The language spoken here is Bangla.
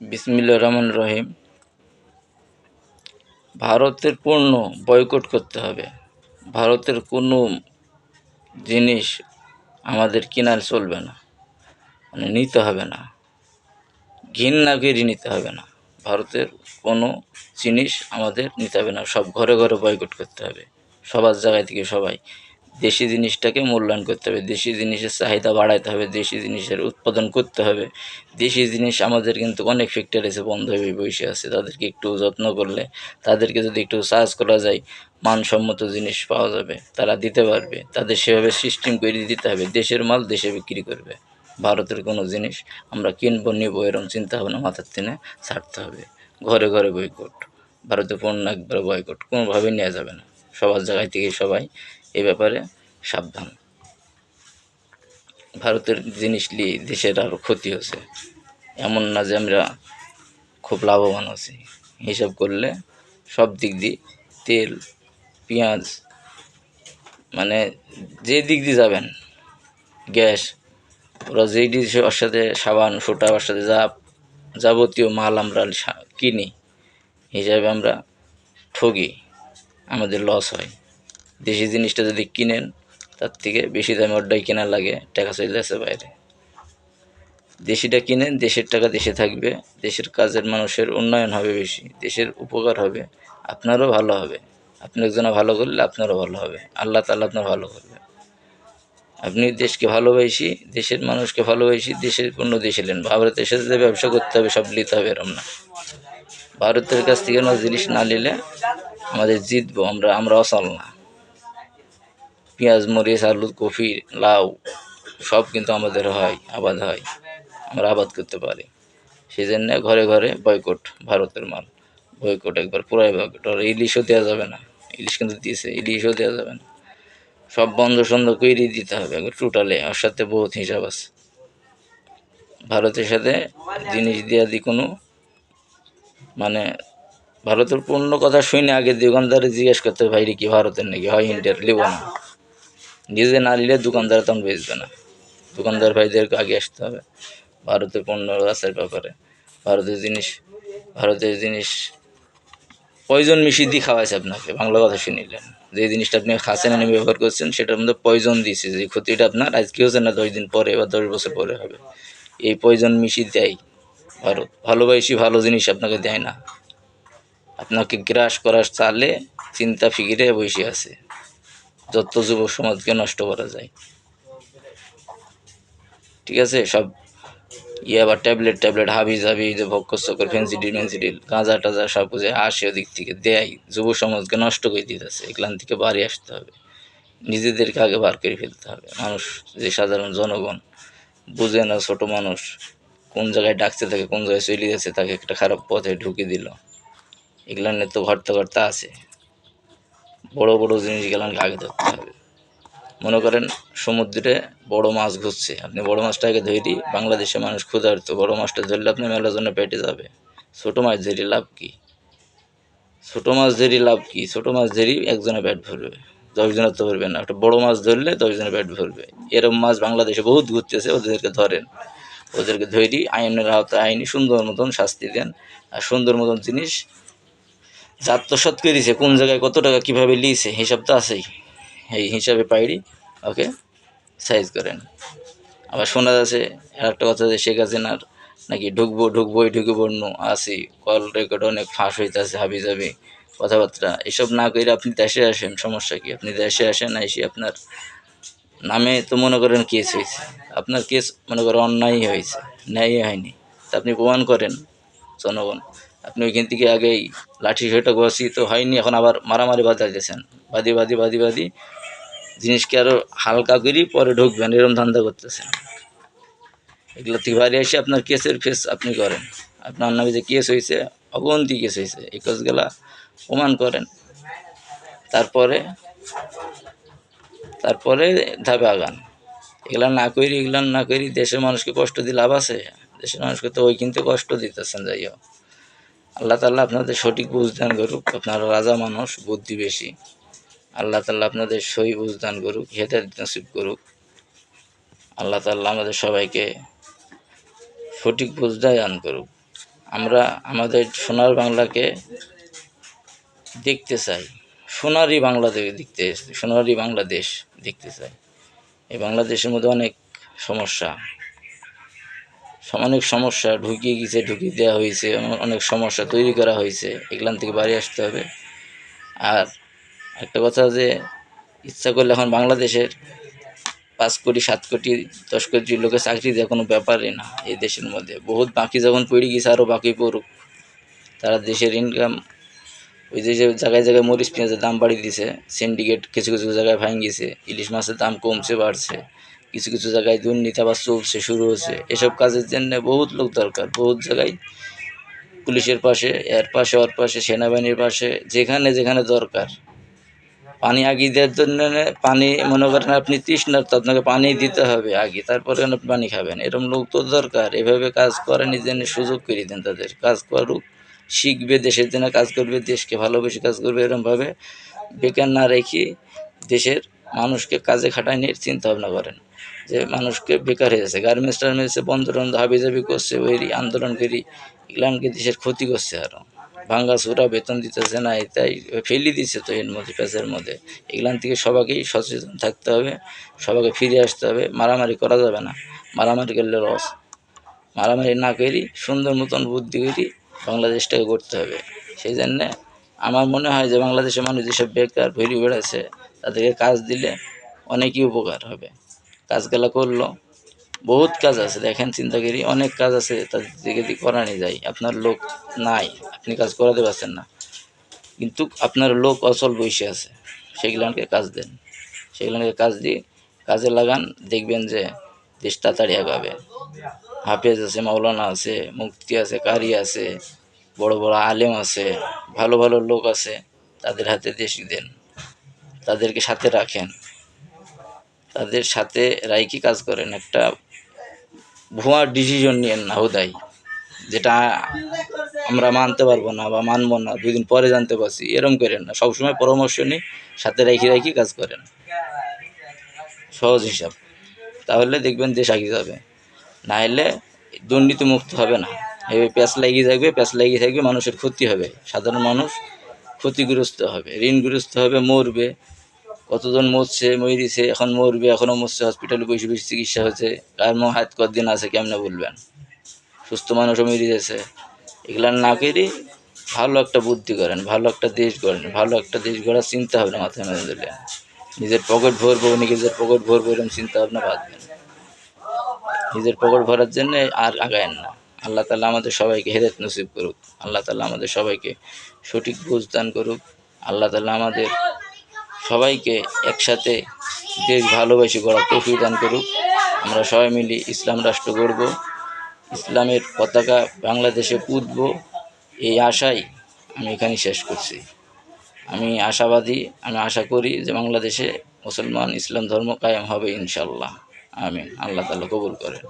বিসমিল্লা রহমান রহিম। ভারতের পণ্য বয়কট করতে হবে। ভারতের কোনো জিনিস আমাদের কেনার চলবে না মানে নিতে হবে না। ঘৃণা করে নিতে হবে না। ভারতের কোনো জিনিস আমাদের নিতে হবে না। সব ঘরে ঘরে বয়কট করতে হবে। সবার জায়গায় থেকে সবাই। দেশি জিনিসটাকে মূল্যায়ন করতে হবে, দেশি জিনিসের চাহিদা বাড়াইতে হবে, দেশি জিনিসের উৎপাদন করতে হবে। দেশি জিনিস আমাদের কিন্তু অনেক ফ্যাক্টরি আছে বন্ধ হয়ে বসে আছে, তাদেরকে একটু যত্ন করলে, তাদেরকে যদি একটু সার্চ করা যায়, মানসম্মত জিনিস পাওয়া যাবে, তারা দিতে পারবে। তাদের সেভাবে সিস্টেম করে দিতে হবে, দেশের মাল দেশে বিক্রি করবে। ভারতের কোনো জিনিস আমরা কিনবো, নিব এরকম চিন্তা ভাবনা মাথার টেনে ছাড়তে হবে। ঘরে ঘরে বয়কট ভারতের পণ্য একবার বয়কট কোনোভাবেই নেওয়া যাবে না। সবার জায়গায় থেকে সবাই ব্যাপারে সাবধান। ভারতের জিনিস নিয়ে দেশের আরও ক্ষতি হচ্ছে। এমন না যে আমরা খুব লাভবান আছি। হিসাব করলে সব দিক দিয়ে তেল, পেঁয়াজ মানে যে দিক দিয়ে যাবেন, গ্যাস, ওরা যেই ডিশ ওর সাথে সাবান সোটা ওর সাথে যা যাবতীয় মাল আমরা কিনি হিসাবে আমরা ঠগি, আমাদের লস হয়। দেশি জিনিসটা যদি কিনেন, তার থেকে বেশি দামে ওটাই কেনার লাগে, টাকা চলে আসে বাইরে। দেশিটা কিনেন, দেশের টাকা দেশে থাকবে, দেশের কাজের মানুষের উন্নয়ন হবে বেশি, দেশের উপকার হবে, আপনারও ভালো হবে। আপনি একজনে ভালো করলে আপনারও ভালো হবে, আল্লাহ তাল্লাহ আপনার ভালো করবে। আপনি দেশকে ভালোবাসি, দেশের মানুষকে ভালোবাসি, দেশের পণ্য দেশে নেন। ভারতের সাথে যে ব্যবসা করতে হবে, সব নিতে হবে এরম না। ভারতের কাছ থেকে জিনিস না নিলে আমাদের জিতবো, আমরা আমরা অসল না। পেঁয়াজ মরিচ আলু কফি লাউ সব কিন্তু আমাদের হয় আবাদ হয়। আমরা আবাদ করতে পারি। সেই জন্য ঘরে ঘরে বয়কট ভারতের মাল। বয়কট একবার পুরাই বয়কট। আর ইলিশও দেওয়া যাবে না। ইলিশ কিন্তু দিয়েছে ইলিশও দেওয়া যাবে না। সব বন্ধ সন্ধ করেই দিতে হবে একবার টোটালে ওর সাথে বহুত হিসাব আছে। ভারতের সাথে জিনিস দেওয়া দি কোনো মানে ভারতের পূর্ণ কথা শুনে আগে দোকানদারে জিজ্ঞেস করতে হবে, ভাই রে কি ভারতের নাকি? হয় ইন্ডিয়ার লিব না? নিজে না নিলে দোকানদার তখন বেচবে না। দোকানদার ভাইদেরকে আগে আসতে হবে। ভারতের পণ্য আসার ব্যাপারে। ভারতের জিনিস ভারতের জিনিস পয়জন মিশিয়ে দিয়ে খাওয়াইছে আপনাকে। বাংলা কথা শুনিলেন যে জিনিসটা আপনি খাচ্ছেন এনে ব্যবহার করছেন, সেটার মধ্যে পয়জন দিয়েছে যে ক্ষতিটা আপনার আজকে হচ্ছে না দশ দিন পরে বা দশ বছর পরে হবে। এই পয়জন মিশিয়ে দেয় ভারত। ভালোবাসি ভালো জিনিস আপনাকে দেয় না। আপনাকে গ্রাস করার চালে চিন্তা ফিকিরে বসে আছে। যত যুব সমাজকে নষ্ট করা যায়। ঠিক আছে? সব ইয়ে আবার ট্যাবলেট ট্যাবলেট, হাবি জাবি যে ভক্কর চক্কর ফেন্সিডিল মেন্সিডিল গাঁজা টাজা সব বুঝে আসে ওদিক থেকে, দেয়। যুব সমাজকে নষ্ট করে দিতেছে এগুলান থেকে বাড়ি আসতে হবে। নিজেদেরকে আগে বার করে ফেলতে হবে। মানুষ যে সাধারণ জনগণ, বুঝে না ছোট মানুষ, কোন জায়গায় ডাকতে থাকে কোন জায়গায় চলে যাচ্ছে, তাকে একটা খারাপ পথে ঢুকে দিল। নিয়ে তো ঘরতে ঘরতে আছে। বড় বড় জিনিসগুলানকে আগে ধরতে হবে। মনে করেন সমুদ্রে বড় মাছ ঘুরছে, আপনি বড় মাছটাকে ধরি, বাংলাদেশে মানুষ ক্ষুধার্ত, বড় মাছটা ধরলে আপনি মেলার জন্য পেটে যাবে। ছোট মাছ ধরি লাভ কি? ছোট মাছ ধরি লাভ কি? ছোট মাছ ধরি একজনে পেট ভরবে, দশজনের তো ভরবে না। একটা বড় মাছ ধরলে দশজনে পেট ভরবে। এরকম মাছ বাংলাদেশে বহুত ঘুরতেছে, ওদেরকে ধরেন। ওদেরকে ধরি, আইনের আওতায় আইনি সুন্দর মতন শাস্তি দেন, আর সুন্দর মতন জিনিস আত্মসাত করেছে কোন জায়গায় কত টাকা কীভাবে লিয়েছে, হিসাব তো আছেই। এই হিসাবে পাইরি, ওকে সাইজ করেন। আবার শোনা যাচ্ছে, আর একটা কথা যে শেখ হাসিনার নাকি ঢুকবো ঢুকবোই ঢুকে পড়নো আসি কল রেকর্ড অনেক ফাঁস হইতেছে, হাবি যাবি কথাবার্তা। এসব না করে আপনি দেশে আসেন, সমস্যা কি? আপনি দেশে আসেন এসে আপনার নামে তো মনে করেন কেস হয়েছে আপনার কেস মনে করেন অন্যায় হয়েছে ন্যায় হয়নি। তা আপনি প্রমাণ করেন, জনগণ। আপনি ওইখান থেকে আগেই লাঠি সেটা তো হয়নি, এখন আবার মারামারি বাজাইতেছেন বাদি বাদি বাদি বাদি জিনিসকে আরও হালকা করি, পরে ঢুকবেন এরকম ধান্দা করতেছেন। এগুলো থেকে বাইরে এসে আপনার কেসের ফেস আপনি করেন। আপনার নামে যে কেস হয়েছে অগন্তি কেস হয়েছে এই কেসগুলা প্রমাণ করেন। তারপরে তারপরে ধাপে আগান। এগুলা না করি এগুলা না করি দেশের মানুষকে কষ্ট দিয়ে লাভ আছে। দেশের মানুষকে তো ওই কিন্তু কষ্ট দিতেছেন, যাই হোক। আল্লাহ তাল্লাহ আপনাদের সঠিক বুঝদান করুক, আপনারা রাজা মানুষ, বুদ্ধি বেশি। আল্লাহ তাল্লাহ আপনাদের সই বুঝদান করুক, হেদায়ত নসিব করুক। আল্লাহ তাল্লাহ আমাদের সবাইকে সঠিক বুঝদান করুক। আমরা আমাদের সোনার বাংলাকে দেখতে চাই। সোনারই বাংলাদেশ দেখতে, সোনারই বাংলাদেশ দেখতে চাই। এই বাংলাদেশের মধ্যে অনেক সমস্যা। সম- অনেক সমস্যা ঢুকিয়ে গেছে, ঢুকিয়ে দেওয়া হয়েছে, অনেক সমস্যা তৈরি করা হয়েছে, এগুলান থেকে বাড়ি আসতে হবে। আর একটা কথা যে, ইচ্ছা করলে এখন বাংলাদেশের পাঁচ কোটি, সাত কোটি, দশ কোটি লোকের চাকরি দেওয়া কোনো ব্যাপারই না এই দেশের মধ্যে। বহুত বাকি যখন পড়ে গেছে আরও বাকি পড়ুক। তারা দেশের ইনকাম ওই যে জায়গায় জায়গায় মরিচ পেঁয়াজের দাম বাড়িয়ে দিছে সিন্ডিকেট কিছু কিছু জায়গায় ভাঙ গেছে ইলিশ মাছের দাম কমছে, বাড়ছে। কিছু কিছু জায়গায় দুর্নীতি আবার চলছে শুরু হচ্ছে এসব কাজের জন্য বহুত লোক দরকার, বহুত জায়গায়। পুলিশের পাশে, এর পাশে, ওর পাশে, সেনাবাহিনীর পাশে, যেখানে যেখানে দরকার। পানি আগে দেওয়ার জন্য পানি, মনে করেন আপনি তৃষ্ণার তো আপনাকে পানি দিতে হবে আগে, তারপরে আপনি পানি খাবেন? এরকম লোক তো দরকার। এভাবে কাজ করেন জন্য সুযোগ করে দেন তাদের। কাজ করুক, শিখবে দেশের জন্য, কাজ করবে দেশকে ভালোবেসে কাজ করবে এরকমভাবে বেকার না রেখে দেশের মানুষকে কাজে খাটায় নিয়ে চিন্তা ভাবনা করেন। যে মানুষকে বেকার হয়ে যাচ্ছে। গার্মেন্টস টার্মেন্টসে বন্ধ টন্ধ করছে, ওই আন্দোলন করি দেশের ক্ষতি করছে আরও ভাঙ্গা চূড়া বেতন দিতেছে না, এটাই ফেলি দিচ্ছে তো এর মধ্যে পেঁচের মধ্যে। এগুলান থেকে সবাইকেই সচেতন থাকতে হবে, সবাইকে ফিরে আসতে হবে, মারামারি করা যাবে না। মারামারি করলে লস মারামারি না করি, সুন্দর মতন বুদ্ধি করি, বাংলাদেশটাকে করতে হবে। সেই জন্যে আমার মনে হয় যে বাংলাদেশের মানুষ যেসব বেকার ভেরি বেড়াচ্ছে তাদেরকে কাজ দিলে অনেকই উপকার হবে। কাজগুলা করল। বহুত কাজ আছে, দেখেন চিন্তা করি, অনেক কাজ আছে তাদের দিকে করানি যায় আপনার লোক নাই, আপনি কাজ করাতে পারছেন না। কিন্তু আপনার লোক অচল বসে আছে, সেগুলানকে কাজ দেন। সেগুলানকে কাজ দিয়ে কাজে লাগান, দেখবেন যে দেশ তাড়াতাড়ি আগাবে। হাফেজ আছে, মাওলানা আছে মুক্তি আছে, কারি আছে, বড় বড় আলেম আছে, ভালো ভালো লোক আছে, তাদের হাতে দেশ দেন। তাদেরকে সাথে রাখেন। তাদের সাথে রাইকি কাজ করেন। একটা ভুয়া ডিসিশন নিয়েন না হুদাই, যেটা আমরা মানতে পারব না বা মানবো না দুই দিন পরে জানতে পারছি। এরম করেন না, সবসময় পরামর্শ নিই সাথে রাখি রাখি কাজ করেন। সহজ হিসাব। তাহলে দেখবেন দেশ এগিয়ে যাবে। না হলে দুর্নীতি মুক্ত হবে না। এই প্যাঁচ লাগিয়ে থাকবে, প্যাঁচ লাগিয়ে থাকবে, মানুষের ক্ষতি হবে। সাধারণ মানুষ ক্ষতিগ্রস্ত হবে, ঋণগ্রস্ত হবে, মরবে। কতজন মরছে, মরিছে, এখন মরবে এখনও মরছে হসপিটালে বসে বসে চিকিৎসা হচ্ছে কার মো হাত কদিন আছে কেমনে বলবেন? সুস্থ মানুষও মরে গেছে। এগুলা না করি ভালো একটা বুদ্ধি করেন, ভালো একটা দেশ গড়েন, ভালো একটা দেশ গড়ার চিন্তা ভাবনা মাথায় মেরে দিলে নিজের পকেট ভরবো নিজের পকেট ভরবো এরকম চিন্তা ভাবনা বাঁধবেন নিজের পকেট ভরার জন্য আর আগায়েন না। আল্লাহ তালা আমাদের সবাইকে হেদায়ত নসিব করুক। আল্লাহ তালা আমাদের সবাইকে সঠিক বুঝ দান করুক। আল্লাহ তালা আমাদের সবাইকে একসাথে দেশ ভালোবাসি গড়ার তৌফিক দান করুক। আমরা সবাই মিলে ইসলাম রাষ্ট্র গড়ব, ইসলামের পতাকা বাংলাদেশে পুঁতব, এই আশাই আমি এখানে শেষ করছি। আমি আশাবাদী, আমি আশা করি যে বাংলাদেশে মুসলমান ইসলাম ধর্ম কায়েম হবে ইনশাল্লাহ আমিন। আল্লাহ তালা কবুল করেন।